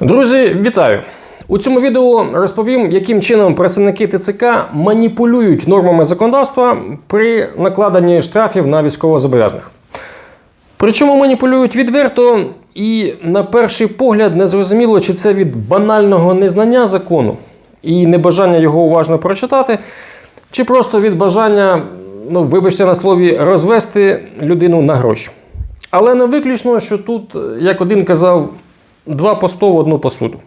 Друзі, вітаю! У цьому відео розповім, яким чином працівники ТЦК маніпулюють нормами законодавства при накладенні штрафів на військовозобов'язаних. Причому маніпулюють відверто і на перший погляд не зрозуміло, чи це від банального незнання закону і небажання його уважно прочитати, чи просто від бажання, ну вибачте на слові, розвести людину на гроші. Але не виключно, що тут, як один казав, два по сто в одну посуду.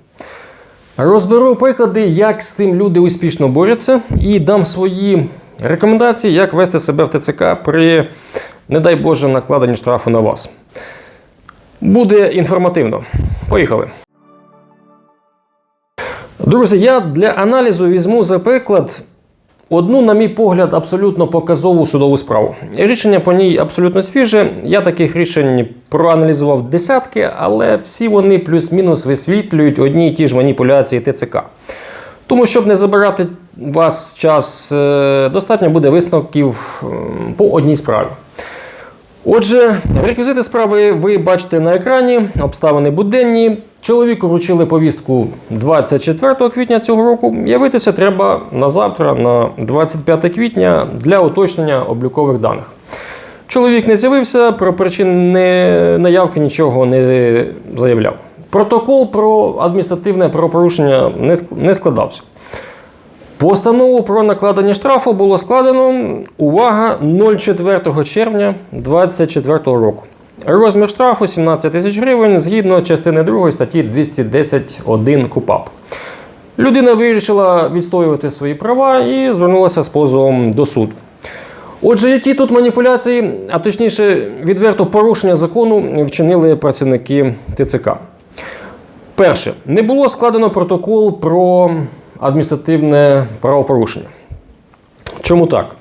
Розберу приклади, як з тим люди успішно борються, і дам свої рекомендації, як вести себе в ТЦК при, не дай Боже, накладенні штрафу на вас. Буде інформативно. Поїхали. Друзі, я для аналізу візьму за приклад одну, на мій погляд, абсолютно показову судову справу. Рішення по ній абсолютно свіже. Я таких рішень проаналізував десятки, але всі вони плюс-мінус висвітлюють одні і ті ж маніпуляції ТЦК. Тому, щоб не забирати вас час, е, достатньо буде висновків по одній справі. Отже, реквізити справи ви бачите на екрані, обставини буденні. Чоловіку вручили повістку 24 квітня цього року. Явитися треба на завтра, на 25 квітня, для уточнення облікових даних. Чоловік не з'явився, про причини наявки нічого не заявляв. Протокол про адміністративне правопорушення не ск- не складався. Постанову про накладення штрафу було складено, увага, 04 червня 2024 року. Розмір штрафу 17 тисяч гривень згідно частини 2 статті 210.1 КУПАП. Людина вирішила відстоювати свої права і звернулася з позовом до суду. Отже, які тут маніпуляції, а точніше, відверто порушення закону вчинили працівники ТЦК. Перше, не було складено протокол про адміністративне правопорушення. Чому так?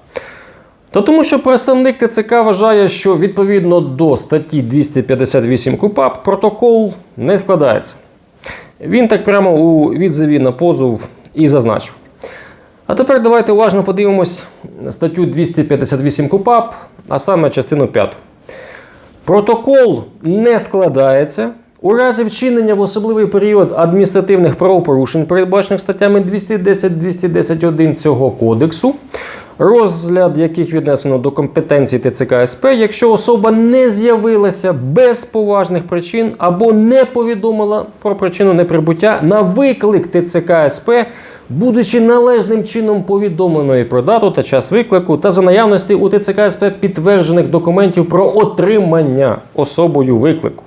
Та тому, що представник ТЦК вважає, що відповідно до статті 258 КУПАП протокол не складається. Він так прямо у відзиві на позов і зазначив. А тепер давайте уважно подивимось статтю 258 КУПАП, а саме частину 5. Протокол не складається у разі вчинення в особливий період адміністративних правопорушень, передбачених статтями 210-210.1 цього кодексу, розгляд яких віднесено до компетенції ТЦК СП, якщо особа не з'явилася без поважних причин або не повідомила про причину неприбуття на виклик ТЦК СП, будучи належним чином повідомленою про дату та час виклику та за наявності у ТЦК СП підтверджених документів про отримання особою виклику.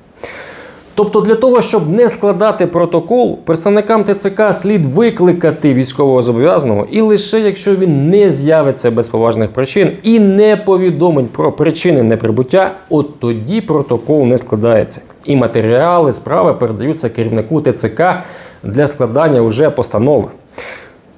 Тобто для того, щоб не складати протокол, представникам ТЦК слід викликати військового зобов'язаного і лише якщо він не з'явиться без поважних причин і не повідомить про причини неприбуття, от тоді протокол не складається. І матеріали справи передаються керівнику ТЦК для складання уже постанови.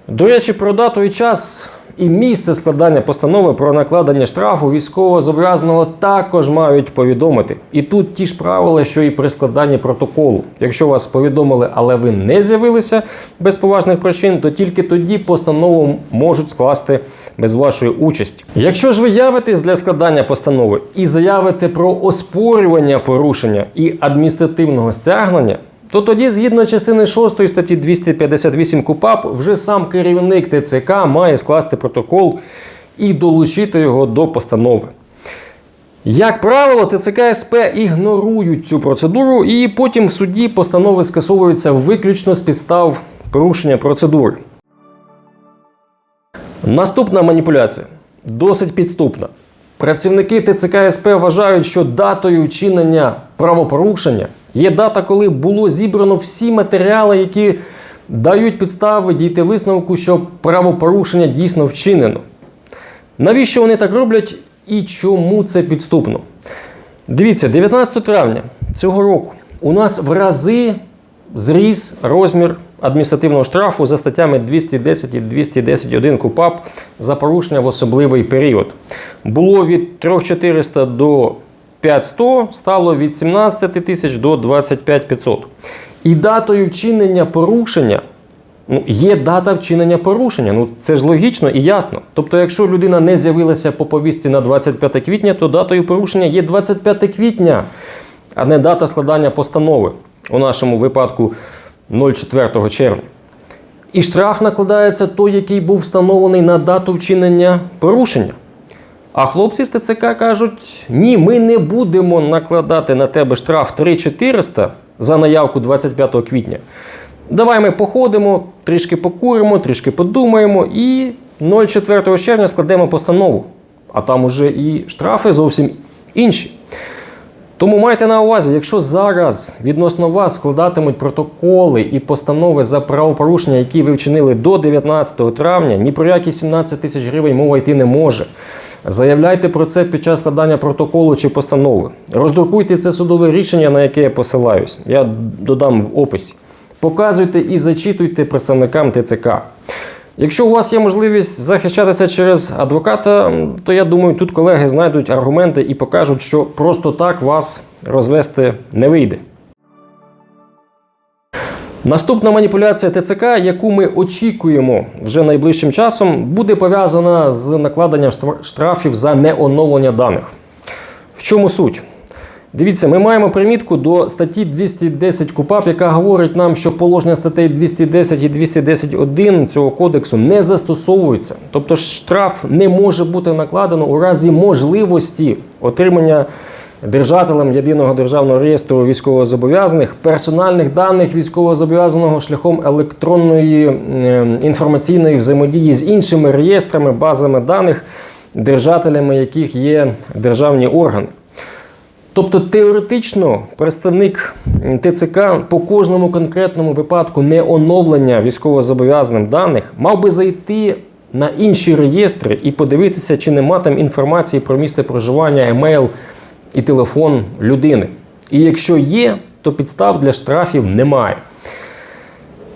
До речі, про дату і час і місце складання постанови про накладення штрафу військового зобов'язаного також мають повідомити. І тут ті ж правила, що і при складанні протоколу. Якщо вас повідомили, але ви не з'явилися без поважних причин, то тільки тоді постанову можуть скласти без вашої участі. Якщо ж ви явитесь для складання постанови і заявите про оспорювання порушення і адміністративного стягнення, то тоді, згідно частини 6 статті 258 КУПАП, вже сам керівник ТЦК має скласти протокол і долучити його до постанови. Як правило, ТЦК СП ігнорують цю процедуру, і потім в суді постанови скасовуються виключно з підстав порушення процедури. Наступна маніпуляція досить підступна. Працівники ТЦК СП вважають, що датою вчинення правопорушення є дата, коли було зібрано всі матеріали, які дають підстави дійти висновку, що правопорушення дійсно вчинено. Навіщо вони так роблять і чому це підступно? Дивіться, 19 травня цього року у нас в рази зріс розмір адміністративного штрафу за статтями 210 і 210.1 КУПАП за порушення в особливий період. Було від 3400 до 5100, стало від 17 тисяч до 25 500. І датою вчинення порушення Ну, є дата вчинення порушення. Ну це ж логічно і ясно. Тобто, якщо людина не з'явилася по повістці на 25 квітня, то датою порушення є 25 квітня, а не дата складання постанови. У нашому випадку 04 червня. І штраф накладається той, який був встановлений на дату вчинення порушення. А хлопці з ТЦК кажуть: ні, ми не будемо накладати на тебе штраф 3400 за наявку 25 квітня. Давай ми походимо, трішки покуримо, трішки подумаємо і 04 червня складемо постанову. А там уже і штрафи зовсім інші. Тому майте на увазі, якщо зараз відносно вас складатимуть протоколи і постанови за правопорушення, які ви вчинили до 19 травня, ні про які 17 тисяч гривень мова йти не може. Заявляйте про це під час складання протоколу чи постанови. Роздрукуйте це судове рішення, на яке я посилаюсь. Я додам в описі. Показуйте і зачитуйте представникам ТЦК. Якщо у вас є можливість захищатися через адвоката, то я думаю, тут колеги знайдуть аргументи і покажуть, що просто так вас розвести не вийде. Наступна маніпуляція ТЦК, яку ми очікуємо вже найближчим часом, буде пов'язана з накладенням штра- штрафів за неоновлення даних. В чому суть? Дивіться, ми маємо примітку до статті 210 КУПАП, яка говорить нам, що положення статей 210 і 210.1 цього кодексу не застосовуються. Тобто штраф не може бути накладено у разі можливості отримання держателем єдиного державного реєстру військовозобов'язаних персональних даних військовозобов'язаного шляхом електронної інформаційної взаємодії з іншими реєстрами, базами даних, держателями яких є державні органи. Тобто теоретично представник ТЦК по кожному конкретному випадку неоновлення військовозобов'язаним даних мав би зайти на інші реєстри і подивитися, чи нема там інформації про місце проживання, емейл і телефон людини. І якщо є, то підстав для штрафів немає.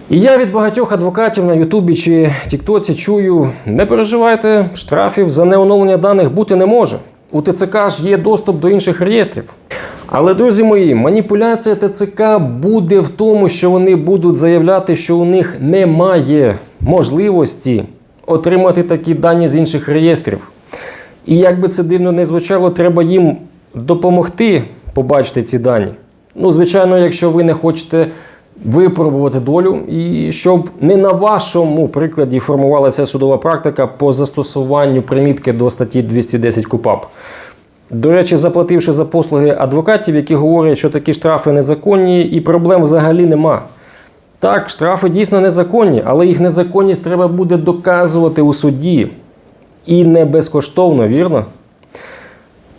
І я від багатьох адвокатів на Ютубі чи Тіктоці чую: не переживайте, штрафів за неоновлення даних бути не може. У ТЦК ж є доступ до інших реєстрів. Але, друзі мої, маніпуляція ТЦК буде в тому, що вони будуть заявляти, що у них немає можливості отримати такі дані з інших реєстрів. І як би це дивно не звучало, треба їм допомогти побачити ці дані. Ну, звичайно, якщо ви не хочете випробувати долю, і щоб не на вашому прикладі формувалася судова практика по застосуванню примітки до статті 210 КУПАП. До речі, заплативши за послуги адвокатів, які говорять, що такі штрафи незаконні, і проблем взагалі нема. Так, штрафи дійсно незаконні, але їх незаконність треба буде доказувати у суді. І не безкоштовно, вірно?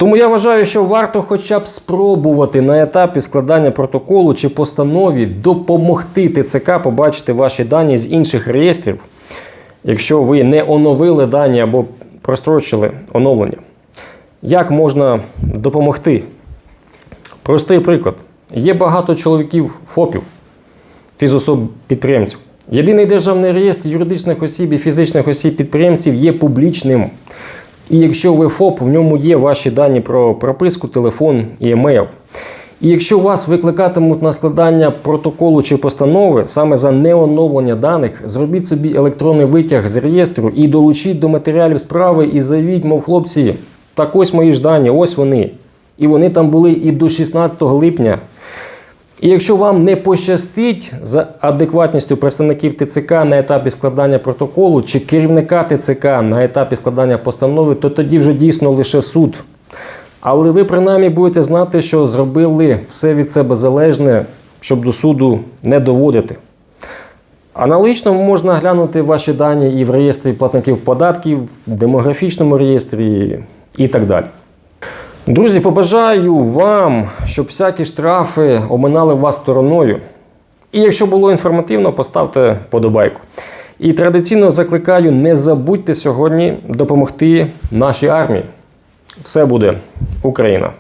Тому я вважаю, що варто хоча б спробувати на етапі складання протоколу чи постанові допомогти ТЦК побачити ваші дані з інших реєстрів, якщо ви не оновили дані або прострочили оновлення. Як можна допомогти? Простий приклад. Є багато чоловіків ФОПів, фізособ підприємців. Єдиний державний реєстр юридичних осіб і фізичних осіб підприємців є публічним. І якщо ви ФОП, в ньому є ваші дані про прописку, телефон і емейл. І якщо вас викликатимуть на складання протоколу чи постанови саме за неоновлення даних, зробіть собі електронний витяг з реєстру і долучіть до матеріалів справи і заявіть, мов хлопці, так ось мої ж дані, ось вони. І вони там були і до 16 липня. І якщо вам не пощастить за адекватністю представників ТЦК на етапі складання протоколу чи керівника ТЦК на етапі складання постанови, то тоді вже дійсно лише суд. Але ви принаймні будете знати, що зробили все від себе залежне, щоб до суду не доводити. Аналогічно можна глянути ваші дані і в реєстрі платників податків, в демографічному реєстрі і так далі. Друзі, побажаю вам, щоб всякі штрафи оминали вас стороною. І якщо було інформативно, поставте вподобайку. І традиційно закликаю, не забудьте сьогодні допомогти нашій армії. Все буде Україна!